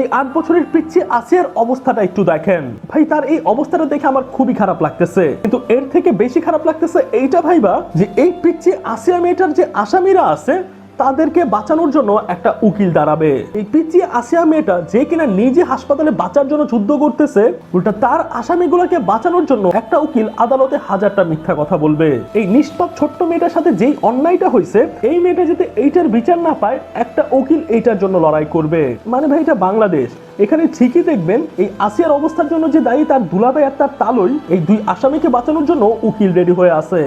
এই আট বছরের পিচ্ছি আসিয়ার অবস্থাটা একটু দেখেন। ভাই, তার এই অবস্থাটা দেখে আমার খুবই খারাপ লাগতেছে। কিন্তু এর থেকে বেশি খারাপ লাগতেছে এইটা ভাইবা যে এই পিচ্ছি আসিয়া মেয়েটার যে আসামিরা আছে তাদেরকে বাঁচানোর জন্য একটা উকিল দাঁড়াবে। এই পিচি আসিয়া মেয়েটা যে কিনা নিজে হাসপাতালে বাঁচার জন্য যুদ্ধ করতেছে, উল্টা তার আসামিগুলোকে বাঁচানোর জন্য একটা উকিল আদালতে হাজারটা মিথ্যা কথা বলবে। এই নিষ্পাপ ছোট্ট মেয়েটার সাথে যেই অন্যায়টা হয়েছে, এই মেয়েটা যাতে এইটার বিচার না পায়, একটা উকিল এইটার জন্য লড়াই করবে। মানে ভাই, এটা বাংলাদেশ। এখানে ঠিকই দেখবেন এই আসিয়ার অবস্থার জন্য যে দায়ী তার দুলাভাই আর তার তালই এই দুই আসামিকে বাঁচানোর জন্য উকিল রেডি হয়ে আছে।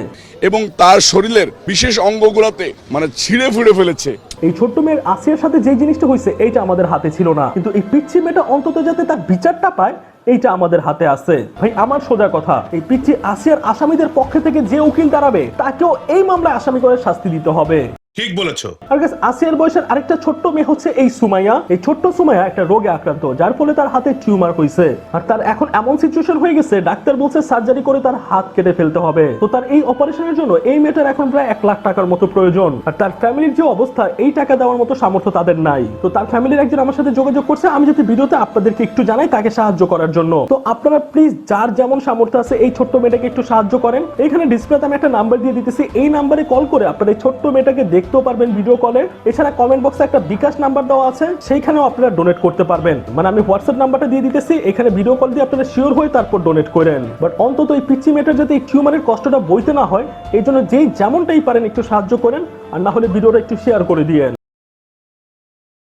এবং তার শরীরের বিশেষ অঙ্গগুলোতে মানে ছিঁড়ে ফুড়ে ফেলেছে। এই ছোট্ট মেয়ের আসিয়ার সাথে যে জিনিসটা হয়েছে এইটা আমাদের হাতে ছিল না। কিন্তু এই পিচ্ছি মেয়েটা অন্তত যাতে তার বিচারটা পায় এইটা আমাদের হাতে আছে। ভাই আমার সোজা কথা এই পিচ্ছি আসিয়ার আসামিদের পক্ষে থেকে যে উকিল দাঁড়াবে তাকেও এই মামলায় আসামি করে শাস্তি দিতে হবে। ঠিক বলেছ। আর guys, আসিয়ার বয়সের আরেকটা ছোট্ট মেয়ে হচ্ছে এই সুমাইয়া। এই ছোট্ট সুমাইয়া একটা রোগে আক্রান্ত যার ফলে তার হাতে টিউমার হয়েছে আর তার এখন এমন সিচুয়েশন হয়ে গেছে ডাক্তার বলছে সার্জারি করে তার হাত কেটে ফেলতে হবে। তো তার এই অপারেশনের জন্য এই মেয়েটার এখন প্রায় এক লাখ টাকার মতো প্রয়োজন। আর তার ফ্যামিলির যে অবস্থা এই টাকা দেওয়ার মতো সামর্থ্য তাদের নাই। তো তার ফ্যামিলির একজন আমার সাথে যোগাযোগ করছে আমি যদি ভিডিওতে আপনাদেরকে একটু জানাই তাকে সাহায্য করার জন্য। তো আপনারা প্লিজ যার যেমন সামর্থ্য আছে এই ছোট্ট মেয়েটাকে একটু সাহায্য করেন। এখানে ডিসপ্লেতে আমি একটা নাম্বার দিয়ে দিতেছি। এই নাম্বারে কল করে আপনারা এই ছোট্ট মেয়েটাকে দেখতেও পারবেন ভিডিও কলে এছাড়া কমেন্ট বক্সে একটা বিকাশ নাম্বার দেওয়া আছে, সেইখানেও আপনারা ডোনেট করতে পারবেন। মানে আমি হোয়াটসঅ্যাপ নাম্বারটা দিয়ে দিতেছি, এখানে ভিডিও কল দিয়ে আপনারা শিওর হয়ে তারপর ডোনেট করেন। বাট অন্তত এই পিচ্ছি মেয়েটার যাতে এই টিউমারের কষ্টটা বইতে না হয়, এই জন্য যেই যেমনটাই পারেন একটু সাহায্য করেন, আর না হলে ভিডিওটা একটু শেয়ার করে দিয়েন।